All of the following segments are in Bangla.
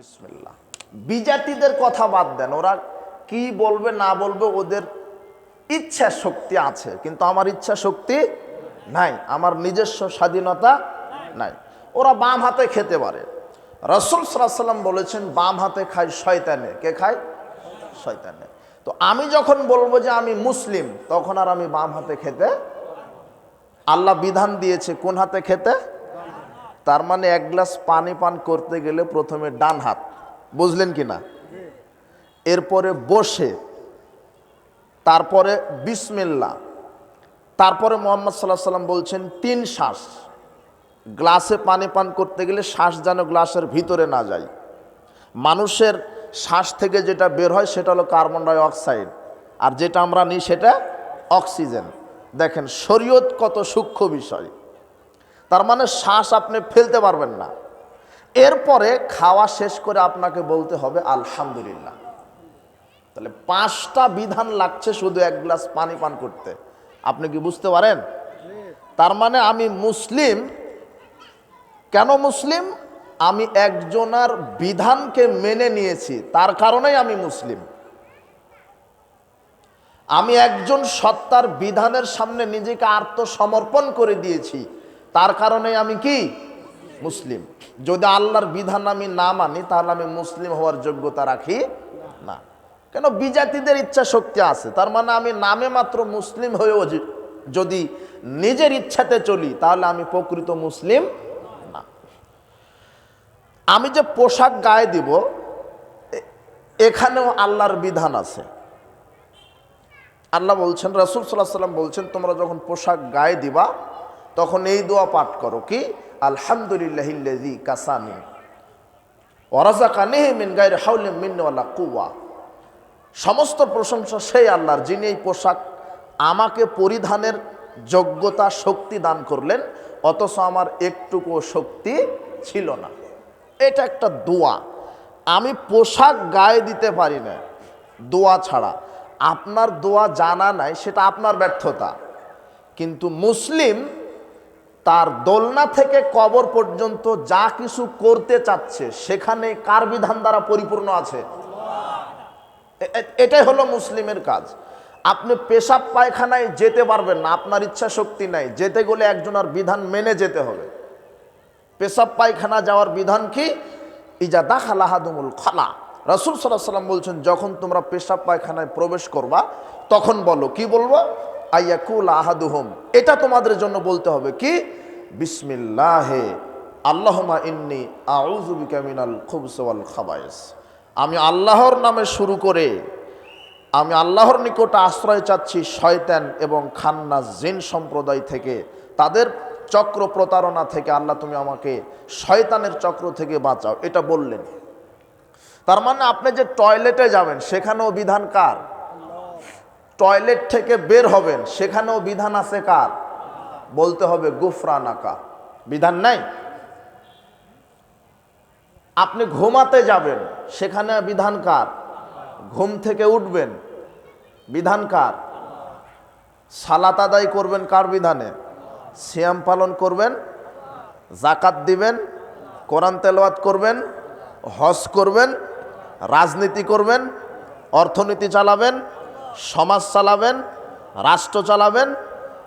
বিসমিল্লাহ। বিজাতিদের কথা বাদ দেন, ওরা কি বলবে, না বলবে, ওদের ইচ্ছা শক্তি আছে, কিন্তু আমার ইচ্ছা শক্তি নাই, আমার নিজস্ব স্বাধীনতা নাই। ওরা বাম হাতে খেতে পারে। রসুল সাল্লাম বলেছেন, বাম হাতে খায় শয়তানে। কে খায়? শয়তানে। তো আমি যখন বলব যে আমি মুসলিম, তখন আর আমি বাম হাতে খেতে, আল্লাহ বিধান দিয়েছে কোন হাতে খেতে? তার মানে এক গ্লাস পানি পান করতে গেলে প্রথমে ডান হাত, বুঝলেন কি না? এরপরে বসে, তারপরে বিসমিল্লা তারপরে মোহাম্মদ সাল্লাহ সাল্লাম বলছেন, তিন শ্বাস। গ্লাসে পানি পান করতে গেলে শ্বাস যেন গ্লাসের ভিতরে না যায়। মানুষের শ্বাস থেকে যেটা বের হয় সেটা হলো কার্বন ডাই অক্সাইড, আর যেটা আমরা নিই সেটা অক্সিজেন। দেখেন, শরীয়ত কত সূক্ষ্ম বিষয়। তার মানে শ্বাস আপনি ফেলতে পারবেন না। এরপরে খাওয়া শেষ করে আপনাকে বলতে হবে, আলহামদুলিল্লাহ। তাহলে পাঁচটা বিধান লাগছে শুধু এক গ্লাস পানি পান করতে। আপনি কি বুঝতে পারেন? তার মানে আমি মুসলিম। কেন মুসলিম? আমি একজনার বিধানকে মেনে নিয়েছি, তার কারণেই আমি মুসলিম। আমি একজন সত্তার বিধানের সামনে নিজেকে আত্মসমর্পণ করে দিয়েছি। তার কারণে আমি কি? মুসলিম। যদি আল্লাহর বিধান আমি না মানি, তাহলে আমি মুসলিম হওয়ার যোগ্যতা রাখি না। কেন? বিজাতিদের ইচ্ছা শক্তি আছে। তার মানে আমি নামে মাত্র মুসলিম হয়েও যদি নিজের ইচ্ছাতে চলি, তাহলে আমি প্রকৃত মুসলিম না। আমি যে পোশাক গায়ে দিব এখানেও আল্লাহর বিধান আছে। আল্লাহ বলছেন, রসুল সাল্লাহ সাল্লাম বলছেন, তোমরা যখন পোশাক গায়ে দিবা তখন এই দোয়া পাঠ করো কি? আলহামদুলিল্লাহিল্লাজি কাসানি ওরাজা কানেহ মিন গায়ের হাউলে মিনওয়ালা কুয়া সমস্ত প্রশংসা সেই আল্লাহর যিনি এই পোশাক আমাকে পরিধানের যোগ্যতা, শক্তি দান করলেন, অথচ আমার একটুকু শক্তি ছিল না। এটা একটা দোয়া। আমি পোশাক গায়ে দিতে পারি না। দোয়া ছাড়া। আপনার দোয়া জানা নাই, সেটা আপনার ব্যর্থতা। কিন্তু মুসলিম তার দোলনা থেকে কবর পর্যন্ত যা কিছু করতে চাচ্ছে, সেখানে কার বিধান দ্বারা পরিপূর্ণ আছে? এটাই হলো মুসলিমের কাজ। আপনি পেশাব পায়খানায় যেতে পারবেন না, আপনার ইচ্ছা শক্তি নাই, যেতে গেলে একজনের বিধান মেনে যেতে হবে। পেশাব পায়খানা যাওয়ার বিধান কি? ইজা দাখালাহাদুমুল খালা। রসুল সাল্লাহ সাল্লাম বলছেন, যখন তোমরা পেশাব পায়খানায় প্রবেশ করবা, তখন বলো, কি বলব? আইয়াকুল আহাদুহম। এটা তোমাদের জন্য বলতে হবে কি? বিসমিল্লাহে। আল্লাহমা ইন্নি আউজুবিকা মিনাল খুবসওয়াল খাবায়েস আমি আল্লাহর নামে শুরু করে আমি আল্লাহর নিকট আশ্রয় চাচ্ছি শয়তান এবং খান্না জিন সম্প্রদায় থেকে। তাদের চক্র প্রতারণা থেকে আল্লাহ তুমি আমাকে শয়তানের চক্র থেকে বাঁচাও। এটা বললেন। তার মানে আপনি যে টয়লেটে যাবেন, সেখানেও বিধান কার? টয়লেট থেকে বের হবেন, সেখানেও বিধান আছে কার? বলতে হবে গুফরানাকা। বিধান নাই? আপনি ঘুমাতে যাবেন, সেখানে বিধান কার? ঘুম থেকে উঠবেন, বিধান কার? সালাত আদায় করবেন কার বিধানে? সিয়াম পালন করবেন জাকাত দিবেন, কোরআন তেলাওয়াত করবেন, হজ করবেন, রাজনীতি করবেন, অর্থনীতি চালাবেন সমাজ চালাবেন, রাষ্ট্র চালাবেন,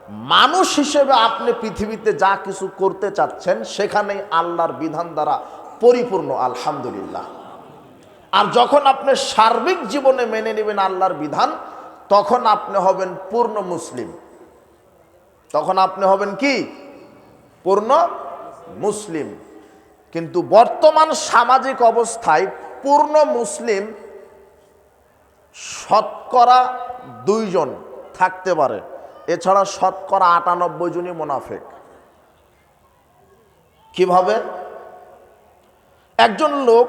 মানুষ হিসেবে আপনি পৃথিবীতে যা কিছু করতে চাচ্ছেন, সেখানেই আল্লাহর বিধান দ্বারা পরিপূর্ণ, আলহামদুলিল্লাহ। আর যখন আপনি সার্বিক জীবনে মেনে নেবেন আল্লাহর বিধান, তখন আপনি হবেন পূর্ণ মুসলিম। তখন আপনি হবেন কি? পূর্ণ মুসলিম। কিন্তু বর্তমান সামাজিক অবস্থায় পূর্ণ মুসলিম শতকরা দুইজন থাকতে পারে। এছাড়া শতকরা আটানব্বই জনই মোনাফেক। কীভাবে? একজন লোক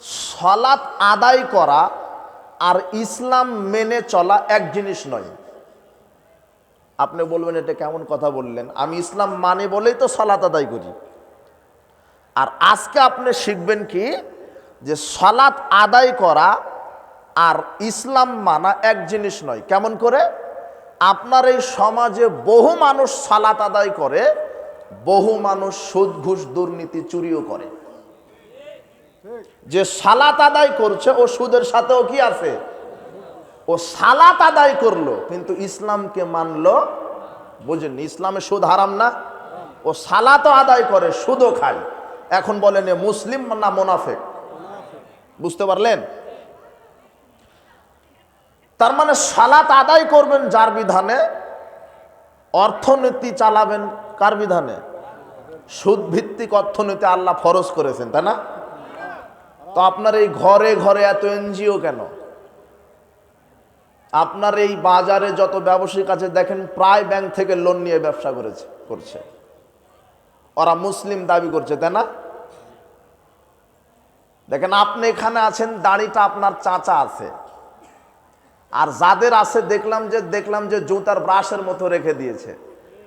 সলাৎ আদায় করা আর ইসলাম মেনে চলা এক জিনিস নয়। আপনি বলবেন, এটা কেমন কথা বললেন? আমি ইসলাম মানে বলেই তো সলাৎ আদায় করি। আর আজকে আপনি শিখবেন কি? যে সলাৎ আদায় করা আর ইসলাম মানা এক জিনিস নয়। কেমন করে? আপনার এই সমাজে বহু মানুষ সালাত আদায় করে, বহু মানুষ সুদ, ঘুষ, দুর্নীতি চুরিও করে। যে সালাত আদায় করছে, ও সুদের সাথেও কি আছে? ও সালাত আদায় করল, কিন্তু ইসলামকে মানলো বুঝেননি ইসলামে সুদ হারাম না। ও সালাতও আদায় করে, সুদও খায়। এখন বলেন মুসলিম না মোনাফেক? বুঝতে পারলেন? তার মানে সালাত আদায় করবেন যার বিধানে, অর্থনীতি চালাবেন কার বিধানে? সুদ ভিত্তিক অর্থনীতি আল্লাহ ফরজ করেছেন, তাই না? তো আপনার এই ঘরে ঘরে এত এনজিও কেন? আপনার এই বাজারে যত ব্যবসায়িক আছে, দেখেন প্রায় ব্যাংক থেকে লোন নিয়ে ব্যবসা করেছে, করছে। ওরা মুসলিম দাবি করছে, তাই না? দেখেন আপনি এখানে আছেন, দাড়িটা আপনার চাচা আছে। আর যাদের আছে, দেখলাম যে দেখলাম যে জুতার ব্রাশের মতো রেখে দিয়েছে।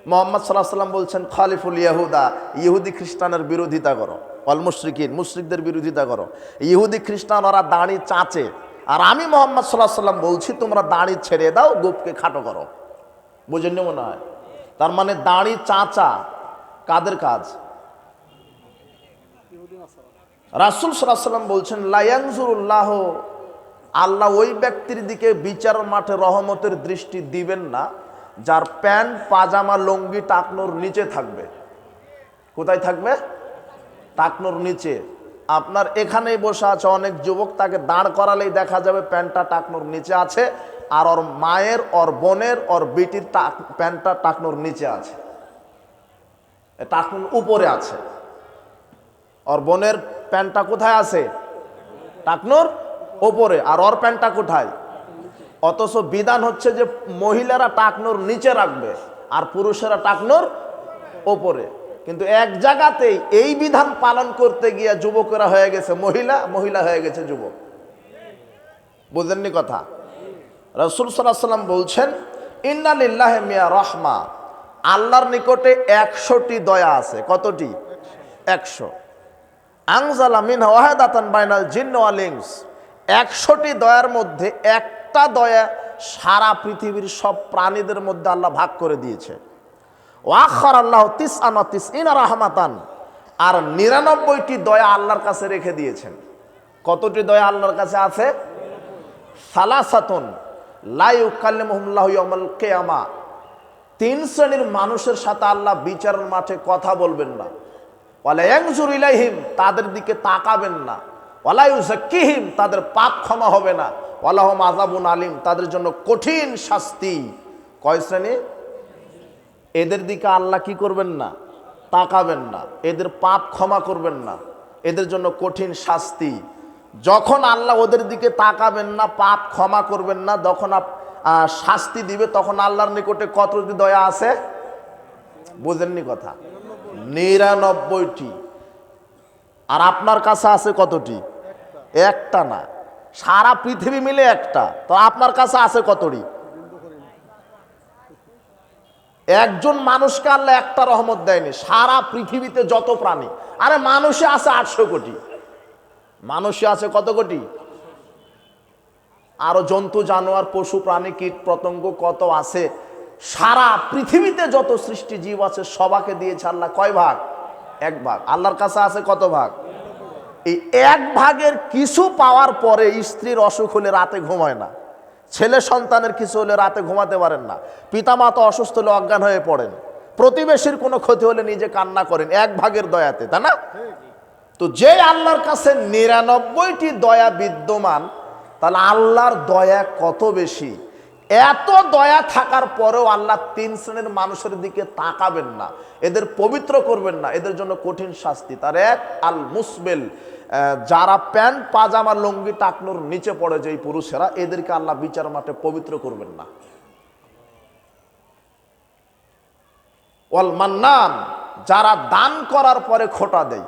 মোহাম্মদ সাল্লাহ সাল্লাম বলছেন, খালিফুল ইয়াহুদা, ইহুদি খ্রিস্টানের বিরোধিতা করো। অল মুশ্রিকিন, মুশ্রিকদের বিরোধিতা করো। ইহুদি খ্রিস্টান, ওরা দাঁড়ি চাঁচে। আর আমি মোহাম্মদ সাল্লাহ সাল্লাম বলছি, তোমরা দাড়ি ছেড়ে দাও, গোপকে খাটো করো। বুঝেন মনে হয়? তার মানে দাঁড়ি চাঁচা কাদের কাজ? রাসুল সাল্লাহ সাল্লাম বলছেন লায়াংজুরুল্লাহ আল্লাহ ওই ব্যক্তির দিকে বিচার মাঠে রহমতের দৃষ্টি দিবেন না, যার প্যান্ট, পাজামা, লঙ্গি, টাকনোর নিচে থাকবে। কোথায় থাকবে? টাকনোর নিচে। আপনার এখানেই বসে আছে অনেক যুবক, তাকে দাঁড় করালেই দেখা যাবে প্যান্টটা টাকনোর নিচে আছে, আর ওর মায়ের, ওর বোনের, ওর বিটির টাক প্যান্টটা টাকনোর নিচে আছে। টাকনোর উপরে আছে। ওর বোনের প্যান্টটা কোথায় আছে? টাকনোর ওপরে আর ওর প্যান্টটা কোথায়? অথচ বিধান হচ্ছে যে মহিলারা টাকনোর নিচে রাখবে আর পুরুষেরা টাকনোর ওপরে। কিন্তু এক জায়গাতেই এই বিধান পালন করতে গিয়ে যুবকেরা হয়ে গেছে মহিলা মহিলা হয়ে গেছে যুবক। বুঝেননি কথা? রসুল সাল্লাম বলছেন ইন্নালিল্লাহ মিয়া রহমা। আল্লাহর নিকটে একশোটি দয়া আছে। কতটি? একশো। আংজালা মিন ওয়াহেদাতান বাইনাল জিন্ন আলিংস একশোটি দয়ার মধ্যে একটা দয়া সারা পৃথিবীর সব প্রাণীদের মধ্যে আল্লাহ ভাগ করে দিয়েছে। ওয়াক্ষর আল্লাহ তিস আনা তিস ইনা রহমাতান। আর নিরানব্বইটি দয়া আল্লাহর কাছে রেখে দিয়েছেন। কতটি দয়া আল্লাহর কাছে আছে? সালাসাতুন। ইয়ামাল কেয়ামা। তিন শ্রেণির মানুষের সাথে আল্লাহ বিচারের মাঠে কথা বলবেন না। ওয়ালায়াংজুর ইলাইহিম। তাদের দিকে তাকাবেন না। ওয়ালায়ু জাক্কিহিম তাদের পাপ ক্ষমা হবে না। ওয়ালাহম আজাবুন আলিম, তাদের জন্য কঠিন শাস্তি। কয় শ্রেণি? এদের দিকে আল্লাহ কি করবেন না? তাকাবেন না। এদের পাপ ক্ষমা করবেন না। এদের জন্য কঠিন শাস্তি। যখন আল্লাহ ওদের দিকে তাকাবেন না, পাপ ক্ষমা করবেন না যখন আপ- শাস্তি দিবে, তখন আল্লাহর নিকটে কতটি দয়া আছে? বোঝেননি কথা? নিরানব্বইটি। আর আপনার কাছে আছে কতটি? একটা না। সারা পৃথিবী মিলে একটা। তো আপনার কাছে আছে কতটি? একজন মানুষকে আল্লাহ একটা রহমত দেয়নি, সারা পৃথিবীতে যত প্রাণী। আরে মানুষে আছে আটশো কোটি। মানুষে আছে কত কোটি? আরও জন্তু, জানোয়ার, পশু, প্রাণী, কীট, পতঙ্গ কত আছে? সারা পৃথিবীতে যত সৃষ্টি জীব আছে, সবাকে দিয়েছে আল্লাহ কয় ভাগ? এক ভাগ। আল্লাহর কাছে আছে কত ভাগ? এই এক ভাগের কিছু পাওয়ার পরে স্ত্রীর অসুখ হলে রাতে ঘুমায় না। ছেলে সন্তানের কিছু হলে রাতে ঘুমাতে পারেন না। পিতামাতা অসুস্থ হলে অজ্ঞান হয়ে পড়েন। প্রতিবেশীর কোনো ক্ষতি হলে নিজে কান্না করেন, এক ভাগের দয়াতে, তাই না? তো যে আল্লাহর কাছে নিরানব্বইটি দয়া বিদ্যমান, তাহলে আল্লাহর দয়া কত বেশি? এত দয়া থাকার পরেও আল্লাহ তিন শ্রেণির মানুষের দিকে তাকাবেন না। এদের পবিত্র করবেন না। এদের জন্য কঠিন শাস্তি। তার এক আল মুসবেল যারা প্যান্ট, পাজামা, লঙ্গি, টাকনোর নিচে পড়ে যে পুরুষেরা, এদেরকে আল্লাহ বিচার মাঠে পবিত্র করবেন না। ওয়াল মান্নান যারা দান করার পরে খোটা দেয়।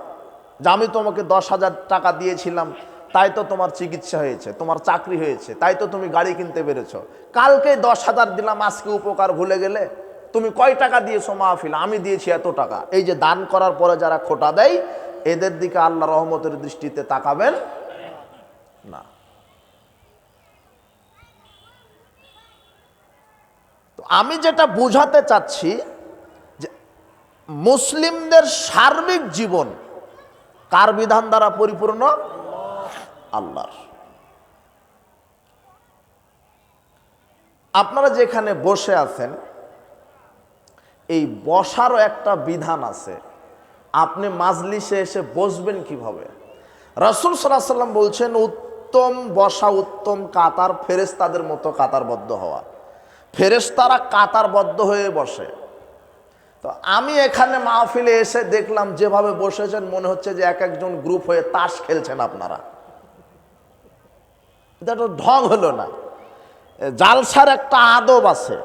যে আমি তোমাকে দশ হাজার টাকা দিয়েছিলাম তাই তো তোমার চিকিৎসা হয়েছে, তোমার চাকরি হয়েছে, তাই তো তুমি গাড়ি কিনতে পেরেছ। কালকে দশ হাজার দিলাম, আজকে উপকার ভুলে গেলে তুমি কয় টাকা দিয়েছ মাহফিল? আমি দিয়েছি এত টাকা। এই যে দান করার পরে যারা খোটা দেয়, এদের দিকে আল্লাহ রহমতের দৃষ্টিতে তাকাবেন না। তো আমি যেটা বুঝাতে চাচ্ছি যে মুসলিমদের সার্বিক জীবন কার বিধান দ্বারা পরিপূর্ণ? আল্লাহর। আপনারা যেখানে বসে আছেন, এই বসারও একটা বিধান আছে। আপনি মাজলিসে এসে বসবেন কীভাবে? রসুল সাল্লাম বলছেন, উত্তম বসা উত্তম কাতার ফেরেস্তাদের মতো কাতারবদ্ধ হওয়া। ফেরেস্তারা কাতারবদ্ধ হয়ে বসে। তো আমি এখানে মাহফিলে এসে দেখলাম, যেভাবে বসেছেন, মনে হচ্ছে যে এক একজন গ্রুপ হয়ে তাস খেলছেন আপনারা। তো ঢং হলো না। জালসার একটা আদব আছে।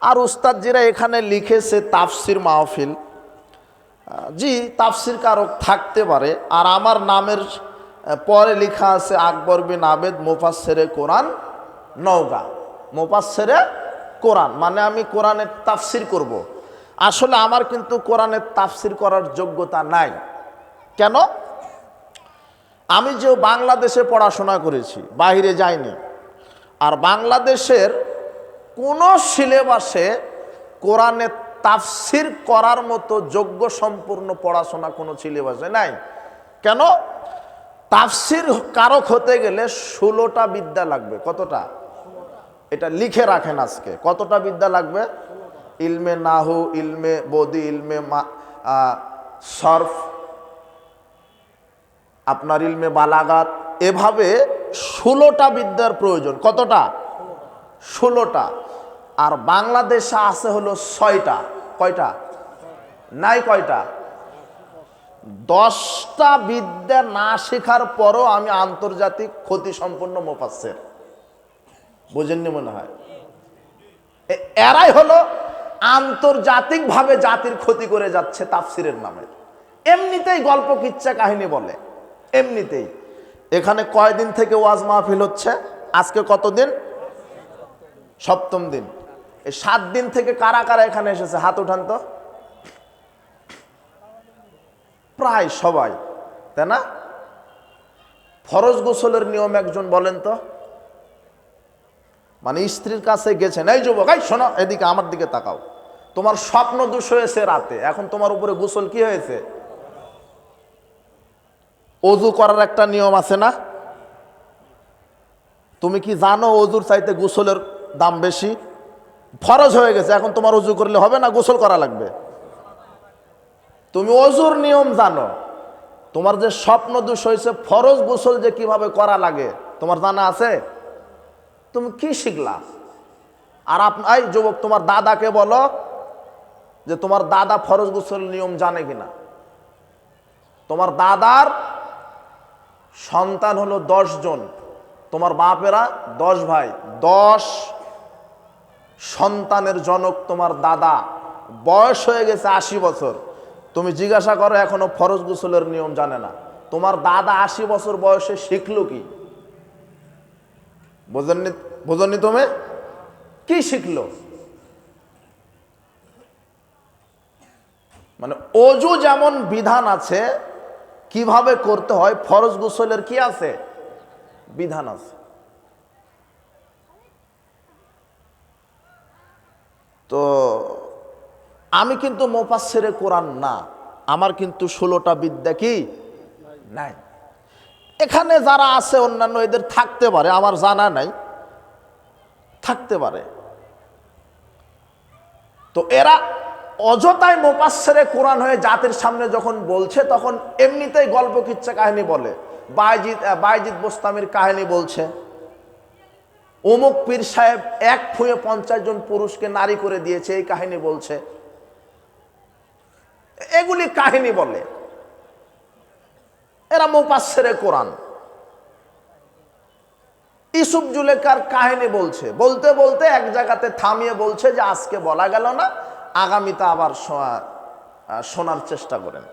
আর উস্তাদজিরা এখানে লিখেছে তাফসির মাহফিল। জি, তাফসির কারক থাকতে পারে। আর আমার নামের পরে লেখা আছে, আকবর বিন আবেদ মোফাসেরে কোরআন নওগাঁ। মোফাসেরে কোরআন মানে আমি কোরআনের তাফসির করব। আসলে আমার কিন্তু কোরআনের তাফসির করার যোগ্যতা নাই। কেন? আমি যে বাংলাদেশে পড়াশোনা করেছি বাইরে যাইনি, আর বাংলাদেশের কোনো সিলেবাসে কোরআনে তাফসির করার মতো যোগ্য সম্পূর্ণ পড়াশোনা কোনো সিলেবাসে নাই। কেন? তাফসির কারক হতে গেলে ষোলোটা বিদ্যা লাগবে। কতটা? এটা লিখে রাখেন আজকে। কতটা বিদ্যা লাগবে? ইলমে নাহু, ইলমে বদি, ইলমে সরফ আপনার ইলমে বালাগাত। এভাবে ষোলোটা বিদ্যার প্রয়োজন। কতটা? ষোলোটা। আর বাংলাদেশে আছে হলো ছয়টা। কয়টা? নাই কয়টা? দশটা বিদ্যা না শেখার পরও আমি আন্তর্জাতিক ক্ষতি সম্পন্ন মোপাচ্ছের বোঝেননি মনে হয়? এরাই হলো আন্তর্জাতিকভাবে জাতির ক্ষতি করে যাচ্ছে তাফসিরের নামে। এমনিতেই গল্প কিচ্ছা কাহিনী বলে। এমনিতেই। এখানে কয়দিন থেকে ওয়াজ মাহফিল হচ্ছে? আজকে কতদিন? সপ্তম দিন। এই সাত দিন থেকে কারা কারা এখানে এসেছে? হাত উঠান তো। প্রায় সবাই, তাই না? ফরজ গোসলের নিয়ম একজন বলেন তো। মানে স্ত্রীর কাছে গেছেন, এই যুবক, এই শোনো, এদিকে আমার দিকে তাকাও। তোমার স্বপ্ন দোষ হয়েছে রাতে, এখন তোমার উপরে গোসল কি হয়েছে? অজু করার একটা নিয়ম আছে না? তুমি কি জানো অজুর চাইতে গোসলের দাম বেশি? ফরজ হয়ে গেছে, এখন তোমার অজু করলে হবে না, গোসল করা লাগবে? তুমি অজুর নিয়ম জানো, তোমার যে স্বপ্ন দোষ হয়েছে, ফরজ গোসল যে কীভাবে করা লাগে, তোমার জানা আছে? তুমি কি শিখলা? আর আপনার যুবক, তোমার দাদাকে বলো যে তোমার দাদা ফরজ গোসল নিয়ম জানে কিনা? তোমার দাদার সন্তান হলো দশ জন। তোমার বাপেরা দশ ভাই। দশ সন্তানের জনক তোমার দাদা। বয়স হয়ে গেছে আশি বছর। তুমি জিজ্ঞাসা করো, এখনও ফরজ গোসলের নিয়ম জানে না। তোমার দাদা আশি বছর বয়সে শিখলো কি? বোঝেননি বোঝেননি তুমি? কি শিখলো? মানে অজু যেমন বিধান আছে কীভাবে করতে হয়? ফরজ গোসলের কি আছে? বিধান আছে। তো আমি কিন্তু মোপাচ্ছেরে কোরআন না। আমার কিন্তু ষোলোটা বিদ্যা কি? নাই। এখানে যারা আছে, অন্যান্য এদের থাকতে পারে, আমার জানা নাই। থাকতে পারে। তো এরা অযথায় মোপাচ্ছেরে কোরআন হয়ে জাতির সামনে যখন বলছে, তখন এমনিতেই গল্প কিচ্ছা কাহিনী বলে। বাইজিৎ বাইজিৎ বোস্তামির কাহিনী বলছে, অমুক পীর সাহেব এক ফুঁয়ে পঞ্চাশ জন পুরুষকে নারী করে দিয়েছে এই কাহিনী বলছে। এগুলি কাহিনী বলে। এরা মোপাচ্ছেরে কোরআন। ইসুফ জুলেকার কাহিনী বলছে, বলতে বলতে এক জায়গাতে থামিয়ে বলছে যে আজকে বলা গেল না আগামীতে আবার শোনার চেষ্টা করেন।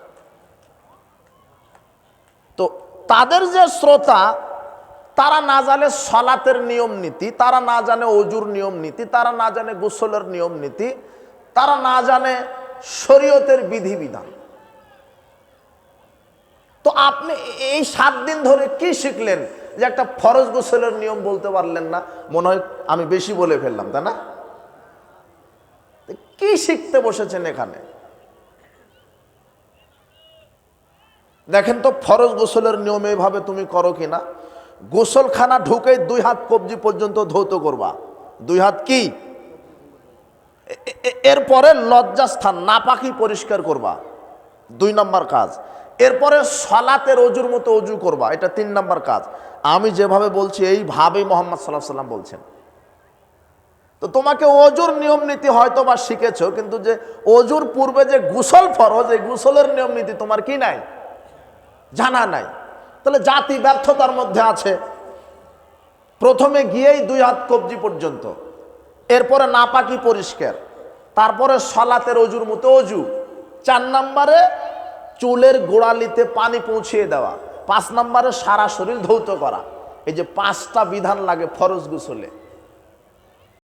তো তাদের যে শ্রোতা, তারা না জানে সলাতের নিয়ম নীতি, তারা না জানে অজুর নিয়ম নীতি, তারা না জানে গোসলের নিয়ম নীতি, তারা না জানে শরীয়তের বিধিবিধান। তো আপনি এই সাত দিন ধরে কি শিখলেন যে একটা ফরজ গোসলের নিয়ম বলতে পারলেন না? মনে হয় আমি বেশি বলে ফেললাম, তাই না? কি শিখতে বসেছেন এখানে? দেখেন তো ফরজ গোসলের নিয়ম এভাবে তুমি করো কিনা? গোসলখানা ঢুকে দুই হাত কবজি পর্যন্ত ধৌত করবা। দুই হাত কি? এরপরে লজ্জাস্থান, নাপাকি পরিষ্কার করবা। দুই নম্বর কাজ। এরপরে সলাতের অজুর মতো অজু করবা। এটা তিন নম্বর কাজ। আমি যেভাবে বলছি এইভাবেই মোহাম্মদ সাল্লাহ সাল্লাম বলছেন। তো তোমাকে অজুর নিয়ম নীতি হয়তো বা শিখেছো, কিন্তু যে অজুর পূর্বে যে গুসল ফরজ, এই গুসলের নিয়ম নীতি তোমার কি নাই? জানা নাই। তাহলে জাতি ব্যর্থতার মধ্যে আছে। প্রথমে গিয়েই দুই হাত কবজি পর্যন্ত, এরপরে নাপাকি পরিষ্কার, তারপরে সলাতের অজুর মতো অজু, চার নম্বরে চুলের গোড়ালিতে পানি পৌঁছিয়ে দেওয়া, পাঁচ নম্বরে সারা শরীর ধৌত করা। এই যে পাঁচটা বিধান লাগে ফরজ গুসলে।